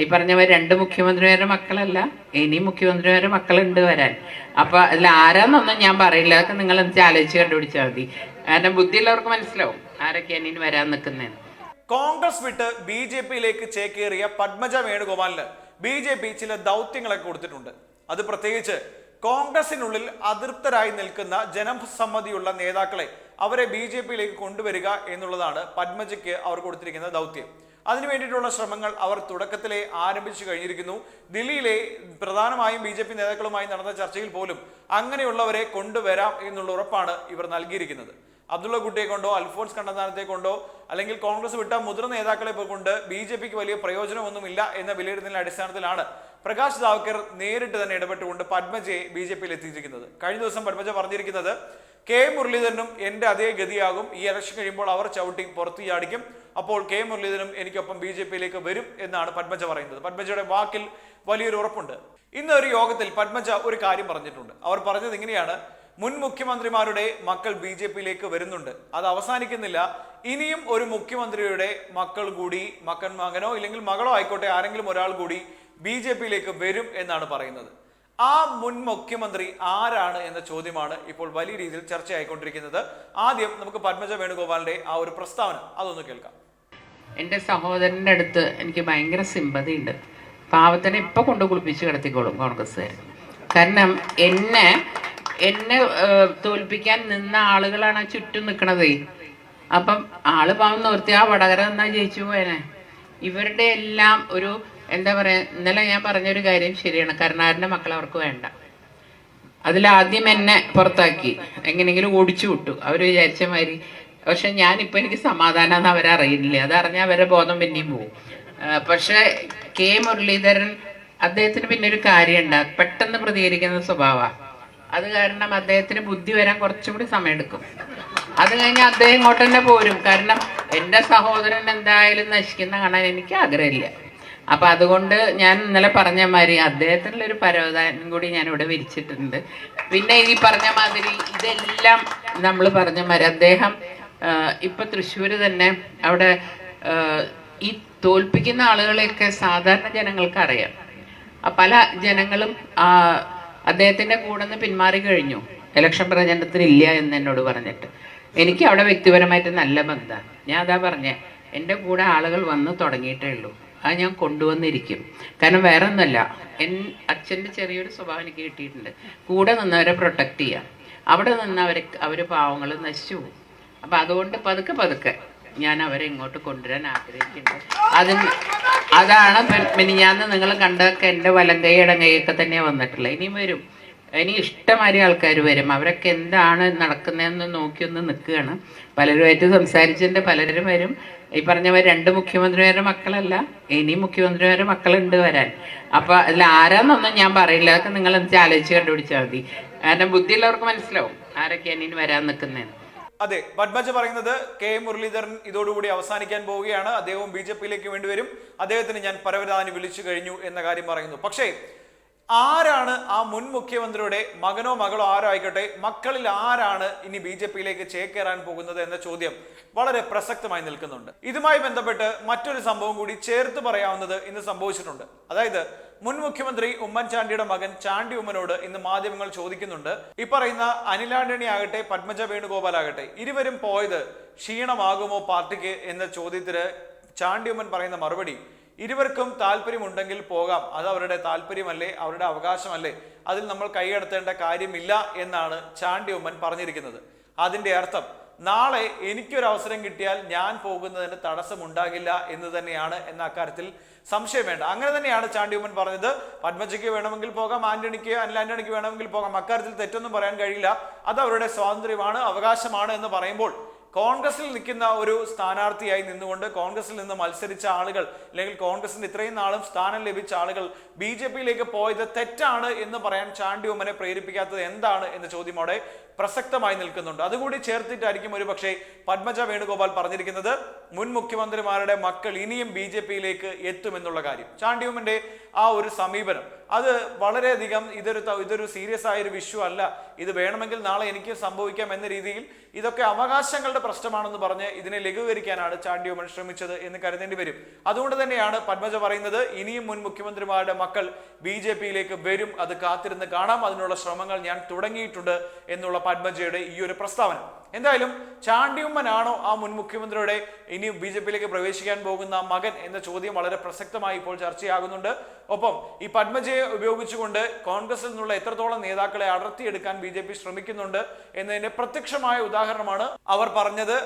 ഈ പറഞ്ഞവർ രണ്ട് മുഖ്യമന്ത്രിമാരുടെ മക്കളല്ല ഇനി മുഖ്യമന്ത്രിമാരുടെ മക്കളുണ്ട് വരാൻ. അപ്പൊ അതിൽ ആരാന്നൊന്നും ഞാൻ പറയില്ല. അതൊക്കെ നിങ്ങൾ എന്നിട്ട് ആലോചിച്ച് കണ്ടുപിടിച്ചാൽ മതി. കാരണം ബുദ്ധിയുള്ളവർക്ക് മനസ്സിലാവും ആരൊക്കെയാണ് ഇനി വരാൻ നിൽക്കുന്നതെന്ന് കോൺഗ്രസ് വിട്ട് ബി ജെ പിയിലേക്ക് ചേക്കേറിയ പത്മജ വേണുഗോപാലിന് ബി ജെ പി ചില ദൗത്യങ്ങളൊക്കെ കൊടുത്തിട്ടുണ്ട്. അത് പ്രത്യേകിച്ച് കോൺഗ്രസിനുള്ളിൽ അതൃപ്തരായി നിൽക്കുന്ന ജനസമ്മതിയുള്ള നേതാക്കളെ അവരെ ബി ജെ പിയിലേക്ക് കൊണ്ടുവരിക എന്നുള്ളതാണ് പത്മജയ്ക്ക് അവർ കൊടുത്തിരിക്കുന്ന ദൗത്യം. അതിനു വേണ്ടിയിട്ടുള്ള ശ്രമങ്ങൾ അവർ തുടക്കത്തിലെ ആരംഭിച്ചു കഴിഞ്ഞിരിക്കുന്നു. ദില്ലിയിലെ പ്രധാനമായും ബി ജെ പി നേതാക്കളുമായി നടന്ന ചർച്ചയിൽ പോലും അങ്ങനെയുള്ളവരെ കൊണ്ടുവരാം എന്നുള്ള ഉറപ്പാണ് ഇവർ നൽകിയിരിക്കുന്നത്. അബ്ദുള്ള കുട്ടിയെ കൊണ്ടോ അൽഫോൺസ് കണ്ണന്താനത്തെ കൊണ്ടോ അല്ലെങ്കിൽ കോൺഗ്രസ് വിട്ട മുതിർന്ന നേതാക്കളെ കൊണ്ട് ബി ജെ പിക്ക് വലിയ പ്രയോജനമൊന്നുമില്ല എന്ന വിലയിരുത്തലിന്റെ അടിസ്ഥാനത്തിലാണ് പ്രകാശ് ജാവ്കർ നേരിട്ട് തന്നെ ഇടപെട്ടുകൊണ്ട് പത്മജയെ ബി ജെ പിയിൽ എത്തിച്ചിരിക്കുന്നത്. കഴിഞ്ഞ ദിവസം പത്മജ പറഞ്ഞിരിക്കുന്നത് കെ മുരളീധരനും എന്റെ അതേ ഗതിയാകും. ഈ ഇലക്ഷൻ കഴിയുമ്പോൾ അവർ ചവിട്ടി പുറത്തു ചാടിക്കും. അപ്പോൾ കെ മുരളീധരനും എനിക്കൊപ്പം ബി ജെ പിയിലേക്ക് വരും എന്നാണ് പത്മജ പറയുന്നത്. പത്മജയുടെ വാക്കിൽ വലിയൊരു ഉറപ്പുണ്ട്. ഇന്ന് ഒരു യോഗത്തിൽ പത്മജ ഒരു കാര്യം പറഞ്ഞിട്ടുണ്ട്. അവർ പറഞ്ഞത് ഇങ്ങനെയാണ്. മുൻ മുഖ്യമന്ത്രിമാരുടെ മക്കൾ ബി ജെ പിയിലേക്ക് വരുന്നുണ്ട്. അത് അവസാനിക്കുന്നില്ല. ഇനിയും ഒരു മുഖ്യമന്ത്രിയുടെ മക്കൾ കൂടി മക്കൻ മകനോ ഇല്ലെങ്കിൽ മകളോ ആയിക്കോട്ടെ ആരെങ്കിലും ഒരാൾ കൂടി ബി ജെ പിയിലേക്ക് വരും എന്നാണ് പറയുന്നത്. ആ മുൻ മുഖ്യമന്ത്രി ആരാണ് എന്ന ചോദ്യമാണ് ഇപ്പോൾ വലിയ രീതിയിൽ ചർച്ചയായിക്കൊണ്ടിരിക്കുന്നത്. ആദ്യം നമുക്ക് പത്മജ വേണുഗോപാലിന്റെ ആ ഒരു പ്രസ്താവന അതൊന്ന് കേൾക്കാം. എന്റെ സഹോദരന്റെ അടുത്ത് എനിക്ക് ഭയങ്കര സിമ്പതിയുണ്ട് പാവത്തിനെ ഇപ്പം കൊണ്ട് കുളിപ്പിച്ച് കിടത്തിക്കോളും കോൺഗ്രസ്സുകാർ കാരണം എന്നെ എന്നെ തോൽപ്പിക്കാൻ നിന്ന ആളുകളാണ് ആ ചുറ്റും നിൽക്കണതേ അപ്പം ആൾ പാവം നിർത്തി ആ വടകര നിന്നാ ജയിച്ചു പോയനെ. ഇവരുടെ എല്ലാം ഒരു എന്താ പറയുക ഇന്നലെ ഞാൻ പറഞ്ഞൊരു കാര്യം ശരിയാണ്. കരുണാകരന്റെ മക്കൾ അവർക്ക് വേണ്ട. അതിലാദ്യം എന്നെ പുറത്താക്കി. എങ്ങനെയെങ്കിലും ഓടിച്ചു വിട്ടു. അവർ വിചാരിച്ച മാതിരി പക്ഷെ ഞാനിപ്പോൾ എനിക്ക് സമാധാനം അവരറിയില്ല അതറിഞ്ഞാൽ അവരെ ബോധം പിന്നെയും ആ, പക്ഷെ കെ മുരളീധരൻ അദ്ദേഹത്തിന് പിന്നെ ഒരു കാര്യമുണ്ട് പെട്ടെന്ന് പ്രതികരിക്കുന്ന സ്വഭാവമാണ് അത് കാരണം അദ്ദേഹത്തിന് ബുദ്ധി വരാൻ കുറച്ചും കൂടി സമയമെടുക്കും. അത് കഴിഞ്ഞ് അദ്ദേഹം ഇങ്ങോട്ട് തന്നെ പോരും. കാരണം എന്റെ സഹോദരൻ എന്തായാലും നശിക്കുന്ന കാണാൻ എനിക്ക് ആഗ്രഹമില്ല. അപ്പം അതുകൊണ്ട് ഞാൻ ഇന്നലെ പറഞ്ഞ മാതിരി അദ്ദേഹത്തിനുള്ള ഒരു പരവതാനം കൂടി ഞാൻ ഇവിടെ വിരിച്ചിട്ടുണ്ട്. പിന്നെ ഈ പറഞ്ഞ മാതിരി ഇതെല്ലാം നമ്മൾ പറഞ്ഞ മാതിരി അദ്ദേഹം ഇപ്പൊ തൃശ്ശൂര് തന്നെ അവിടെ ഈ തോൽപ്പിക്കുന്ന ആളുകളെയൊക്കെ സാധാരണ ജനങ്ങൾക്ക് അറിയാം. പല ജനങ്ങളും അദ്ദേഹത്തിന്റെ കൂടെ നിന്ന് പിന്മാറി കഴിഞ്ഞു. ഇലക്ഷൻ പ്രചരണത്തിനില്ല എന്ന് എന്നോട് പറഞ്ഞിട്ട്. എനിക്ക് അവിടെ വ്യക്തിപരമായിട്ട് നല്ല ബന്ധമാണ് ഞാൻ അതാ പറഞ്ഞേ എന്റെ കൂടെ ആളുകൾ വന്ന് തുടങ്ങിയിട്ടേ ഉള്ളൂ. അത് ഞാൻ കൊണ്ടുവന്നിരിക്കും. കാരണം വേറെ ഒന്നല്ല എൻ അച്ഛന്റെ ചെറിയൊരു സ്വഭാവം എനിക്ക് കിട്ടിയിട്ടുണ്ട്. കൂടെ നിന്നവരെ പ്രൊട്ടക്റ്റ് ചെയ്യാം. അവിടെ നിന്ന് അവർ അവർ പാവങ്ങൾ നശിച്ചു പോകും. അപ്പം അതുകൊണ്ട് പതുക്കെ പതുക്കെ ഞാൻ അവരെ ഇങ്ങോട്ട് കൊണ്ടുവരാൻ ആഗ്രഹിക്കുന്നു അതിന് അതാണ് മിനിഞ്ഞാന്ന് നിങ്ങൾ കണ്ടൊക്കെ എന്റെ വലം കൈ തന്നെ വന്നിട്ടുള്ളത്. ഇനിയും വരും. ഇനി ഇഷ്ടമാതിരി ആൾക്കാർ വരും. അവരൊക്കെ എന്താണ് നടക്കുന്നതെന്ന് നോക്കി ഒന്ന് നിൽക്കുകയാണ്. പലരുമായിട്ട് സംസാരിച്ചതിന്റെ പലരും വരും. ഈ പറഞ്ഞവർ രണ്ട് മുഖ്യമന്ത്രിമാരുടെ മക്കളല്ല ഇനി മുഖ്യമന്ത്രിമാരുടെ മക്കളുണ്ട് വരാൻ. അപ്പോൾ അതിൽ ആരാന്നൊന്നും ഞാൻ പറയില്ല. അതൊക്കെ നിങ്ങൾ ആലോചിച്ച് കണ്ടുപിടിച്ചാൽ മതി. കാരണം ബുദ്ധിയുള്ളവർക്ക് മനസ്സിലാവും ആരൊക്കെയാണ് ഇനി വരാൻ നിൽക്കുന്നതെന്ന്. അതെ പത്മജ പറയുന്നത് കെ മുരളീധരൻ ഇതോടുകൂടി അവസാനിക്കാൻ പോവുകയാണ്. അദ്ദേഹവും ബി ജെ പിയിലേക്ക് വേണ്ടി വരും. അദ്ദേഹത്തിന് ഞാൻ പരവതാനി വിളിച്ചു കഴിഞ്ഞു എന്ന കാര്യം പറയുന്നു. പക്ഷേ ആരാണ് ആ മുൻ മുഖ്യമന്ത്രിയുടെ മകനോ മകളോ ആരോ ആയിക്കോട്ടെ മക്കളിൽ ആരാണ് ഇനി ബി ജെ പിയിലേക്ക് ചേക്കേറാൻ പോകുന്നത് എന്ന ചോദ്യം വളരെ പ്രസക്തമായി നിൽക്കുന്നുണ്ട്. ഇതുമായി ബന്ധപ്പെട്ട് മറ്റൊരു സംഭവം കൂടി ചേർത്ത് പറയാവുന്നത് ഇന്ന് സംഭവിച്ചിട്ടുണ്ട്. അതായത് മുൻ മുഖ്യമന്ത്രി ഉമ്മൻചാണ്ടിയുടെ മകൻ ചാണ്ടി ഉമ്മനോട് ഇന്ന് മാധ്യമങ്ങൾ ചോദിക്കുന്നുണ്ട്. ഈ പറയുന്ന അനിലാണ്ടണി ആകട്ടെ പത്മജ വേണുഗോപാൽ ആകട്ടെ ഇരുവരും പോയത് ക്ഷീണമാകുമോ പാർട്ടിക്ക് എന്ന ചോദ്യത്തിന് ചാണ്ടി ഉമ്മൻ പറയുന്ന മറുപടി ഇരുവർക്കും താല്പര്യമുണ്ടെങ്കിൽ പോകാം. അത് അവരുടെ താല്പര്യമല്ലേ? അവരുടെ അവകാശമല്ലേ? അതിൽ നമ്മൾ കൈയെടുത്തേണ്ട കാര്യമില്ല എന്നാണ് ചാണ്ടി ഉമ്മൻ പറഞ്ഞിരിക്കുന്നത്. അതിന്റെ അർത്ഥം നാളെ എനിക്കൊരു അവസരം കിട്ടിയാൽ ഞാൻ പോകുന്നതിന് തടസ്സമുണ്ടാകില്ല എന്ന് തന്നെയാണ് എന്ന അക്കാര്യത്തിൽ സംശയം വേണ്ട. അങ്ങനെ തന്നെയാണ് ചാണ്ടി ഉമ്മൻ പറഞ്ഞത്. പത്മജയ്ക്ക് വേണമെങ്കിൽ പോകാം ആന്റണിക്ക് അനിൽ ആന്റണിക്ക് വേണമെങ്കിൽ പോകാം. അക്കാര്യത്തിൽ തെറ്റൊന്നും പറയാൻ കഴിയില്ല. അത് അവരുടെ സ്വാതന്ത്ര്യമാണ് അവകാശമാണ് എന്ന് പറയുമ്പോൾ കോൺഗ്രസിൽ നിൽക്കുന്ന ഒരു സ്ഥാനാർത്ഥിയായി നിന്നുകൊണ്ട് കോൺഗ്രസിൽ നിന്ന് മത്സരിച്ച ആളുകൾ അല്ലെങ്കിൽ കോൺഗ്രസിന് ഇത്രയും നാളും സ്ഥാനം ലഭിച്ച ആളുകൾ ബി ജെ പിയിലേക്ക് പോയത് തെറ്റാണ് എന്ന് പറയാൻ ചാണ്ടി ഉമ്മനെ പ്രേരിപ്പിക്കാത്തത് എന്താണ് എന്ന ചോദ്യം അവിടെ പ്രസക്തമായി നിൽക്കുന്നുണ്ട്. അതുകൂടി ചേർത്തിട്ടായിരിക്കും ഒരു പക്ഷേ പത്മജ വേണുഗോപാൽ പറഞ്ഞിരിക്കുന്നത് മുൻ മുഖ്യമന്ത്രിമാരുടെ മക്കൾ ഇനിയും ബി ജെ പിയിലേക്ക് എത്തുമെന്നുള്ള കാര്യം. ചാണ്ടി ഉമ്മന്റെ ആ ഒരു സമീപനം. അത് വളരെയധികം ഇതൊരു ഇതൊരു സീരിയസ് ആയൊരു വിഷു അല്ല. ഇത് വേണമെങ്കിൽ നാളെ എനിക്ക് സംഭവിക്കാം എന്ന രീതിയിൽ ഇതൊക്കെ അവകാശങ്ങളുടെ പ്രശ്നമാണെന്ന് പറഞ്ഞ് ഇതിനെ ലഘൂകരിക്കാനാണ് ചാണ്ടിയോമൻ ശ്രമിച്ചത് എന്ന് കരുതേണ്ടി വരും. അതുകൊണ്ട് തന്നെയാണ് പത്മജ പറയുന്നത് ഇനിയും മുൻ മുഖ്യമന്ത്രിമാരുടെ മക്കൾ ബി ജെ പിയിലേക്ക് വരും അത് കാത്തിരുന്ന് കാണാം. അതിനുള്ള ശ്രമങ്ങൾ ഞാൻ തുടങ്ങിയിട്ടുണ്ട് എന്നുള്ള പത്മജയുടെ ഈ ഒരു പ്രസ്താവന. എന്തായാലും ചാണ്ടിയുമ്മനാണോ ആ മുൻ മുഖ്യമന്ത്രിയുടെ ഇനി ബി ജെ പിയിലേക്ക് പ്രവേശിക്കാൻ പോകുന്ന മകൻ എന്ന ചോദ്യം വളരെ പ്രസക്തമായി ഇപ്പോൾ ചർച്ചയാകുന്നുണ്ട്. ഒപ്പം ഈ പത്മജയെ ഉപയോഗിച്ചുകൊണ്ട് കോൺഗ്രസിൽ നിന്നുള്ള എത്രത്തോളം നേതാക്കളെ അടർത്തിയെടുക്കാൻ ബി ജെ പി ശ്രമിക്കുന്നുണ്ട് എന്നതിന്റെ പ്രത്യക്ഷമായ ഉദാഹരണമാണ് അവർ പറഞ്ഞത്.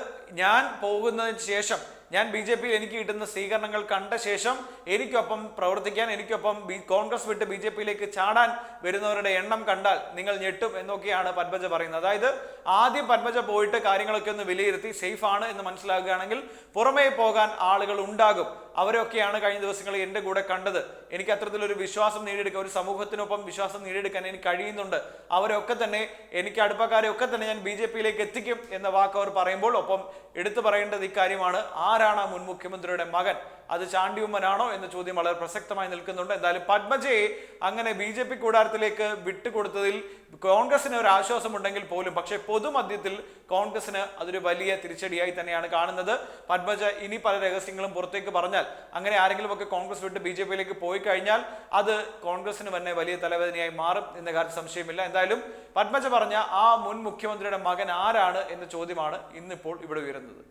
ഞാൻ പോകുന്നതിന് ശേഷം ഞാൻ ബി ജെ പിയിൽ എനിക്ക് കിട്ടുന്ന സ്വീകരണങ്ങൾ കണ്ട ശേഷം എനിക്കൊപ്പം പ്രവർത്തിക്കാൻ എനിക്കൊപ്പം ബി കോൺഗ്രസ് വിട്ട് ബി ജെ പിയിലേക്ക് ചാടാൻ വരുന്നവരുടെ എണ്ണം കണ്ടാൽ നിങ്ങൾ ഞെട്ടും എന്നൊക്കെയാണ് പത്മജ പറയുന്നത്. അതായത് ആദ്യം പത്മജ പോയിട്ട് കാര്യങ്ങളൊക്കെ ഒന്ന് വിലയിരുത്തി സേഫ് ആണ് എന്ന് മനസ്സിലാക്കുകയാണെങ്കിൽ പുറമേ പോകാൻ ആളുകൾ ഉണ്ടാകും. അവരൊക്കെയാണ് കഴിഞ്ഞ ദിവസങ്ങളിൽ എന്റെ കൂടെ കണ്ടത്. എനിക്ക് അത്തരത്തിലൊരു വിശ്വാസം നേടിയെടുക്കാൻ ഒരു സമൂഹത്തിനൊപ്പം വിശ്വാസം നേടിയെടുക്കാൻ എനിക്ക് കഴിയുന്നുണ്ട്. അവരൊക്കെ തന്നെ എനിക്ക് അടുപ്പക്കാരെ ഒക്കെ തന്നെ ഞാൻ ബി ജെ പിയിലേക്ക് എത്തിക്കും എന്ന വാക്ക് അവർ പറയുമ്പോൾ ഒപ്പം എടുത്തു പറയേണ്ടത് ഇക്കാര്യമാണ്. ആരാണ് ആ മുൻ മുഖ്യമന്ത്രിയുടെ മകൻ? അത് ചാണ്ടിയുമ്മനാണോ എന്ന ചോദ്യം വളരെ പ്രസക്തമായി നിൽക്കുന്നുണ്ട്. എന്തായാലും പത്മജയെ അങ്ങനെ ബി ജെ പി കൂടാരത്തിലേക്ക് വിട്ടുകൊടുത്തതിൽ കോൺഗ്രസിന് ഒരു ആശ്വാസമുണ്ടെങ്കിൽ പോലും പക്ഷേ പൊതുമധ്യത്തിൽ കോൺഗ്രസിന് അതൊരു വലിയ തിരിച്ചടിയായി തന്നെയാണ് കാണുന്നത്. പത്മജ ഇനി പല രഹസ്യങ്ങളും പുറത്തേക്ക് പറഞ്ഞാൽ അങ്ങനെ ആരെങ്കിലും ഒക്കെ കോൺഗ്രസ് വിട്ട് ബി ജെ പിയിലേക്ക് പോയി കഴിഞ്ഞാൽ അത് കോൺഗ്രസിന് തന്നെ വലിയ തലവേദനയായി മാറും എന്ന കാര്യം സംശയമില്ല. എന്തായാലും പത്മജ പറഞ്ഞ ആ മുൻ മുഖ്യമന്ത്രിയുടെ മകൻ ആരാണ് എന്ന ചോദ്യമാണ് ഇന്നിപ്പോൾ ഇവിടെ ഉയരുന്നത്.